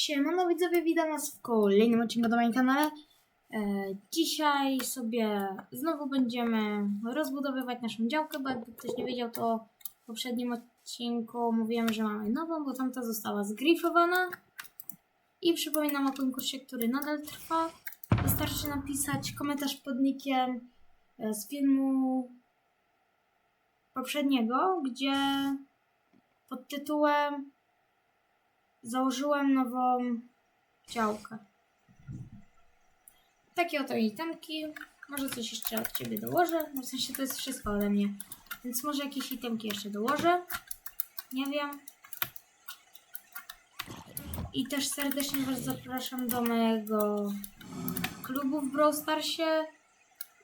Siemano widzowie, witam nas w kolejnym odcinku na moim kanale. E, dzisiaj sobie znowu będziemy rozbudowywać naszą działkę, bo jakby ktoś nie wiedział, to w poprzednim odcinku mówiłem, że mamy nową, bo tamta została zgrifowana. I przypominam o konkursie, który nadal trwa. Wystarczy napisać komentarz pod nickiem e, z filmu poprzedniego, gdzie pod tytułem założyłem nową działkę. Takie oto itemki. Może coś jeszcze od ciebie dołożę. No w sensie to jest wszystko ode mnie. Więc może jakieś itemki jeszcze dołożę. Nie wiem. I też serdecznie Was zapraszam do mojego klubu w Brawl Starsie.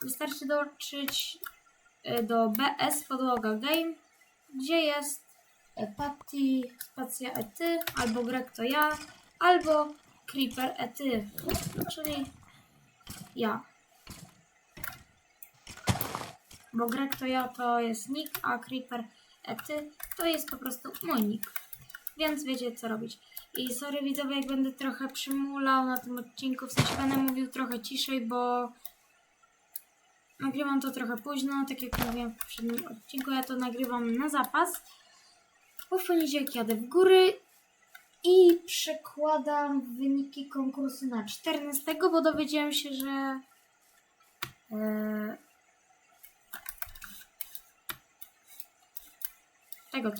Wystarczy dołączyć e, do BS Podłoga Game, gdzie jest Patty, spacja ety, albo Greg to ja, albo Creeper ety, czyli ja. Bo Greg to ja to jest nick, a Creeper ety to jest po prostu mój nick. Więc wiecie co robić. I sorry widzowie, jak będę trochę przymulał na tym odcinku, w sensie będę mówił trochę ciszej, bo nagrywam to trochę późno, tak jak mówiłem w poprzednim odcinku, ja to nagrywam na zapas. Bo w poniedziałek jadę w góry i przekładam wyniki konkursu na 14, bo dowiedziałem się, że e, tego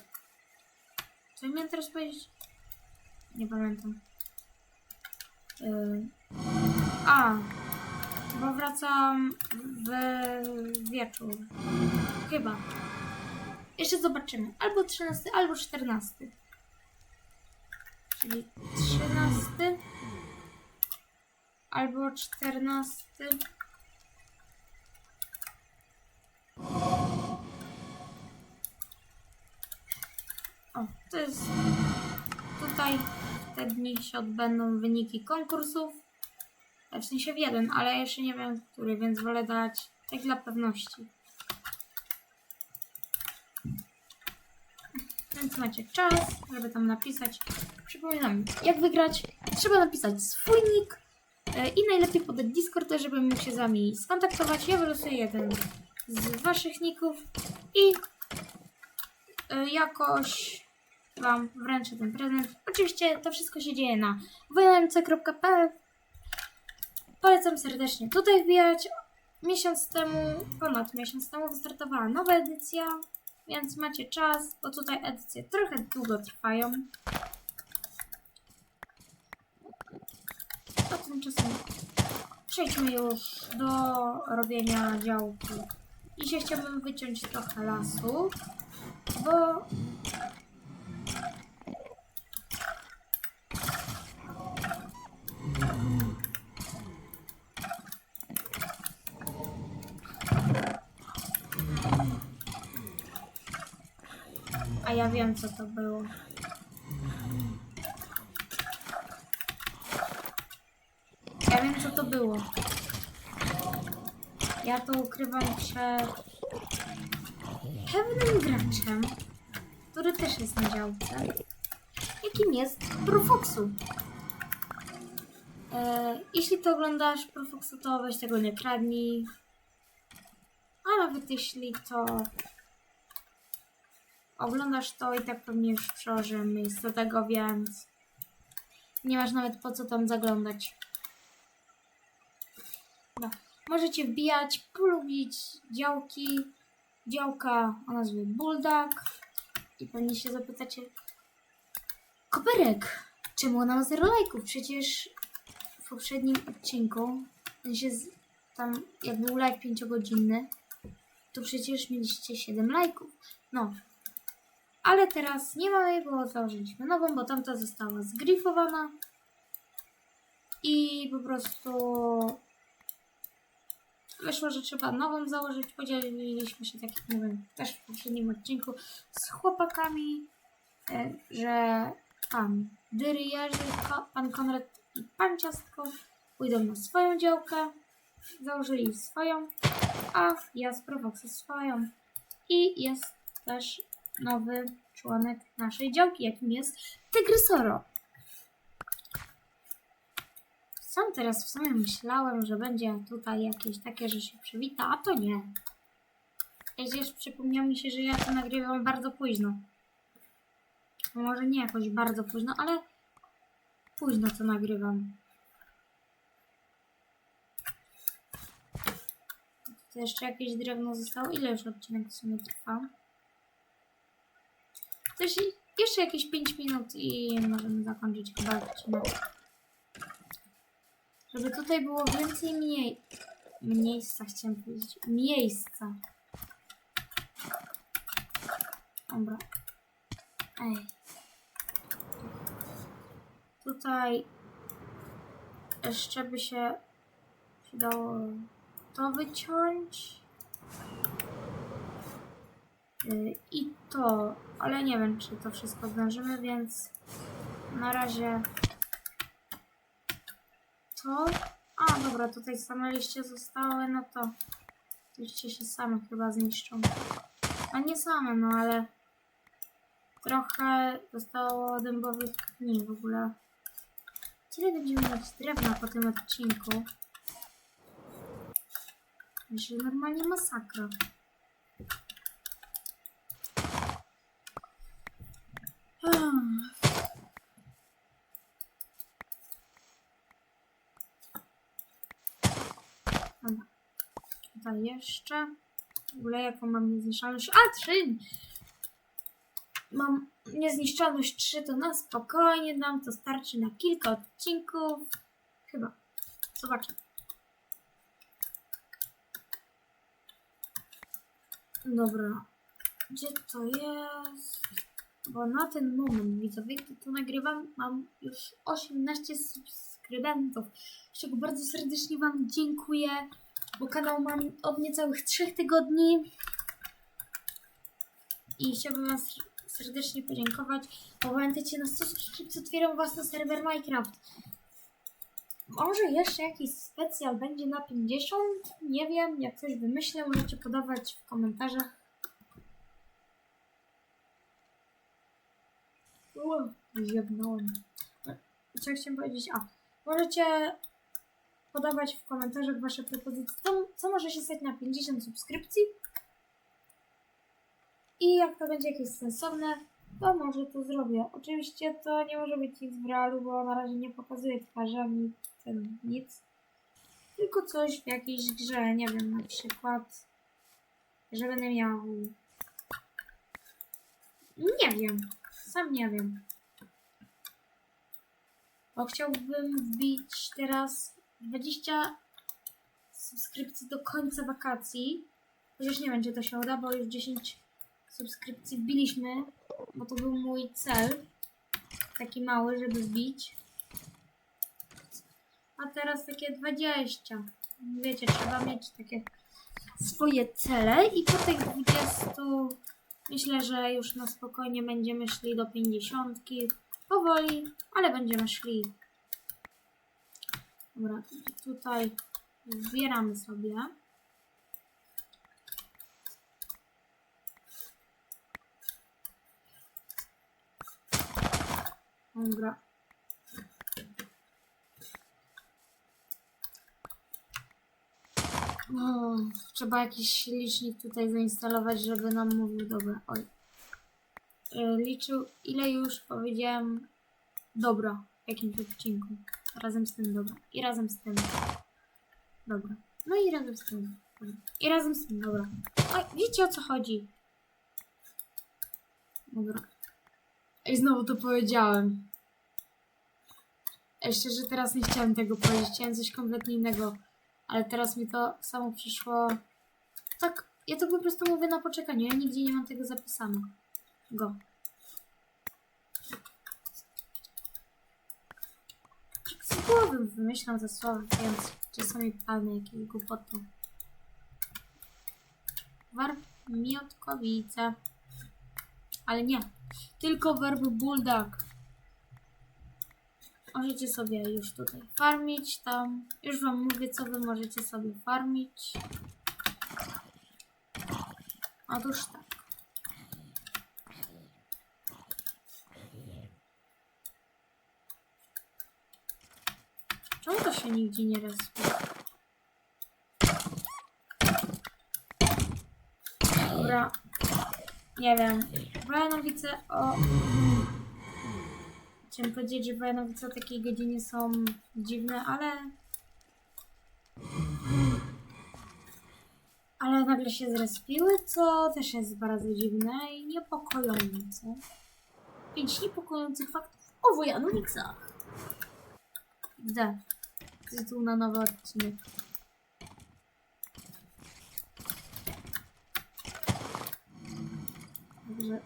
co miałem teraz powiedzieć? Nie pamiętam. E, a, bo wracam w wieczór. Chyba. Jeszcze zobaczymy. Albo 13, albo 14. Czyli 13 albo 14. O, to jest tutaj te dni się odbędą wyniki konkursów. W sensie w jeden, ale jeszcze nie wiem który, więc wolę dać tak dla pewności. Więc macie czas, żeby tam napisać. Przypominam, jak wygrać, trzeba napisać swój nick e, i najlepiej podać Discord, żeby mógł się z wami skontaktować. Ja wylosuję jeden z waszych nicków i e, jakoś wam wręczę ten prezent. Oczywiście to wszystko się dzieje na wmc.pl Polecam serdecznie tutaj wbijać. Miesiąc temu, ponad miesiąc temu wystartowała nowa edycja, więc macie czas, bo tutaj edycje trochę długo trwają. A tymczasem przejdźmy już do robienia działki. Dzisiaj chciałbym wyciąć trochę lasu, bo wiem, co to było. Ja wiem, co to było. Ja to ukrywam przed pewnym graczem, który też jest na działce, jakim jest Profoxu. E, jeśli to oglądasz Profoxu, to weź tego nie kradnij. A nawet jeśli to oglądasz to i tak pewnie już przełożyłem miejsce do tego, więc nie masz nawet po co tam zaglądać. No. Możecie wbijać, polubić działki. Działka o nazwie Bulldog. I pewnie się zapytacie, Koperek, czemu ona ma 0 lajków? Przecież w poprzednim odcinku, sensie z, tam jak był live 5-godzinny, to przecież mieliście 7 lajków. No, ale teraz nie mamy, bo założyliśmy nową, bo tamta została zgrifowana. I po prostu wyszło, że trzeba nową założyć. Podzieliliśmy się, tak jak mówiłem, też w poprzednim odcinku z chłopakami, e, że pan Dyry Jerzy, ko- pan Konrad i pan Ciastko pójdą na swoją działkę, założyli swoją, a ja Provoxa swoją. I jest też nowy członek naszej działki, jakim jest Tygrysoro. Sam teraz w sumie myślałem, że będzie tutaj jakieś takie, że się przywita, a to nie. Przecież przypomniało mi się, że ja to nagrywam bardzo późno. Może nie jakoś bardzo późno, ale późno to nagrywam. To jeszcze jakieś drewno zostało. Ile już odcinek w sumie trwa? Też jeszcze jakieś 5 minut i możemy zakończyć chyba odcinek. Żeby tutaj było więcej mniej... miejsca, chciałem powiedzieć. Miejsca. Dobra. Ej. Tutaj jeszcze by się przydało to wyciąć. Y, I to, ale nie wiem, czy to wszystko zdążymy, więc na razie to. A, dobra, tutaj same liście zostały, no to liście się same chyba zniszczą. A nie same, no ale trochę zostało dębowych pni w ogóle. Tyle będziemy mieć drewna po tym odcinku. Że normalnie masakra. Hmm. Dobra. Tutaj jeszcze. W ogóle jaką mam niezniszczalność? A, trzy! Mam niezniszczalność 3, to na spokojnie nam to starczy na kilka odcinków. Chyba. Zobaczę. Dobra. Gdzie to jest? Bo na ten moment, widzowie, to nagrywam, mam już 18 subskrybentów. Z czego bardzo serdecznie Wam dziękuję, bo kanał mam od niecałych 3 tygodni. I chciałbym Was serdecznie podziękować. Pamiętajcie, na 100 subskrypcji otwieram własny serwer Minecraft. Może jeszcze jakiś specjal będzie na 50? Nie wiem, jak coś wymyślę, możecie podawać w komentarzach. O, zjebnąłem. Co chciałem powiedzieć? A, możecie podawać w komentarzach wasze propozycje, co, co może się stać na 50 subskrypcji. I jak to będzie jakieś sensowne, to może to zrobię. Oczywiście to nie może być nic w realu, bo na razie nie pokazuję twarzy ten nic. Tylko coś w jakiejś grze, nie wiem, na przykład, że będę miał... Nie wiem, sam nie wiem. Bo chciałbym wbić teraz 20 subskrypcji do końca wakacji. Chociaż nie czy to się uda, bo już 10 subskrypcji wbiliśmy, bo to był mój cel. Taki mały, żeby wbić. A teraz takie 20. Wiecie, trzeba mieć takie swoje cele i po tych 20 myślę, że już na spokojnie będziemy szli do 50. Powoli, ale będziemy szli. Dobra, tutaj zbieramy sobie. Dobra. O, trzeba jakiś licznik tutaj zainstalować, żeby nam mówił dobra. Oj. E, Liczył ile już powiedziałem dobra w jakimś odcinku. Razem z tym dobra. I razem z tym. Dobra. No i razem z tym. I razem z tym, dobra. Oj, wiecie o co chodzi. Dobra. I znowu to powiedziałem. Jeszcze, że teraz nie chciałem tego powiedzieć, chciałem coś kompletnie innego, ale teraz mi to samo przyszło. Tak, ja to po prostu mówię na poczekaniu, ja nigdzie nie mam tego zapisane. Go. Z głowy wymyślam te słowa, więc czasami palne jakieś głupoty. Warp Miotkowice. Ale nie, tylko warp Bulldog. Możecie sobie już tutaj farmić tam. Już wam mówię, co wy możecie sobie farmić. Otóż tak. Czemu to się nigdzie nie respi? Dobra. Nie wiem. Wojanowice o... Chciałem powiedzieć, że Wojanowice o takiej godzinie są dziwne, ale... Ale nagle się zrespiły, co też jest bardzo dziwne i niepokojące. Pięć niepokojących faktów o Wojanowicach. Gdzie? Tytuł na nowy odcinek. Także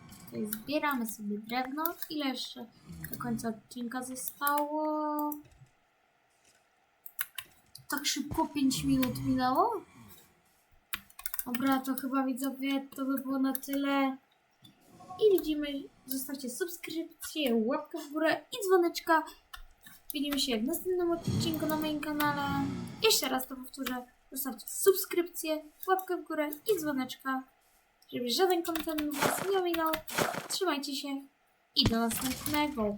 zbieramy sobie drewno. Ile jeszcze do końca odcinka zostało? Tak szybko 5 minut minęło? Dobra, to chyba widzowie to by było na tyle. I widzimy, zostawcie subskrypcję, łapkę w górę i dzwoneczka. Widzimy się w następnym odcinku na moim kanale. Jeszcze raz to powtórzę. Zostawcie subskrypcję, łapkę w górę i dzwoneczka, żeby żaden kontent was nie ominął. Trzymajcie się i do następnego.